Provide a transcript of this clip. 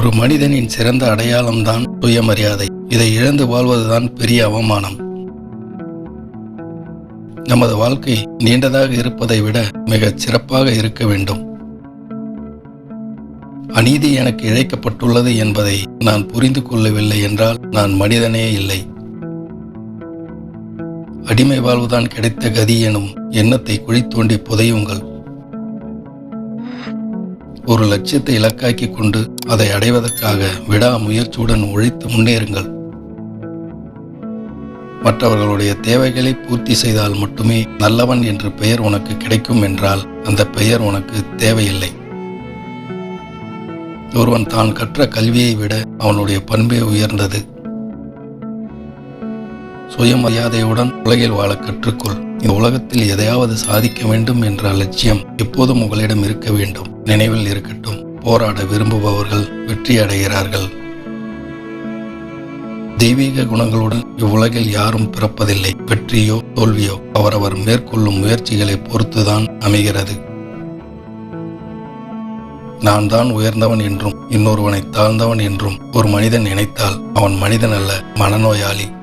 ஒரு மனிதனின் சிறந்த அடையாளம்தான் சுயமரியாதை. இதை இழந்து வாழ்வதுதான் பெரிய அவமானம். நமது வாழ்க்கை நீண்டதாக இருப்பதை விட மிகச் சிறப்பாக இருக்க வேண்டும். அநீதி எனக்கு இழைக்கப்பட்டுள்ளது என்பதை நான் புரிந்து கொள்ளவில்லை என்றால் நான் மனிதனே இல்லை. அடிமை வாழ்வுதான் கிடைத்த கதி எனும் எண்ணத்தை குழி தோண்டி புதையுங்கள். ஒரு லட்சியத்தை இலக்காக்கி கொண்டு அதை அடைவதற்காக விடாமுயற்சியுடன் உழைத்து முன்னேறுங்கள். மற்றவர்களுடைய தேவைகளை பூர்த்தி செய்தால் மட்டுமே நல்லவன் என்று பெயர் உனக்கு கிடைக்கும் என்றால் அந்த பெயர் உனக்கு தேவையில்லை. ஒருவன் தான் கற்ற கல்வியை விட அவனுடைய பண்பே உயர்ந்தது. சுயமரியாதையுடன் உலகில் வாழ கற்றுக்கொள். இந்த உலகத்தில் எதையாவது சாதிக்க வேண்டும் என்ற லட்சியம் எப்போதும் உங்களிடம் இருக்க வேண்டும். நினைவில் இருக்கட்டும். போராட விரும்புபவர்கள் வெற்றி அடைகிறார்கள். தெய்வீக குணங்களுடன் இவ்வுலகில் யாரும் பிறப்பதில்லை. வெற்றியோ தோல்வியோ அவரவர் மேற்கொள்ளும் முயற்சிகளை பொறுத்துதான் அமைகிறது. நான் தான் உயர்ந்தவன் என்றும் இன்னொருவனை தாழ்ந்தவன் என்றும் ஒரு மனிதன் நினைத்தால் அவன் மனிதன் அல்ல மனநோயாளி.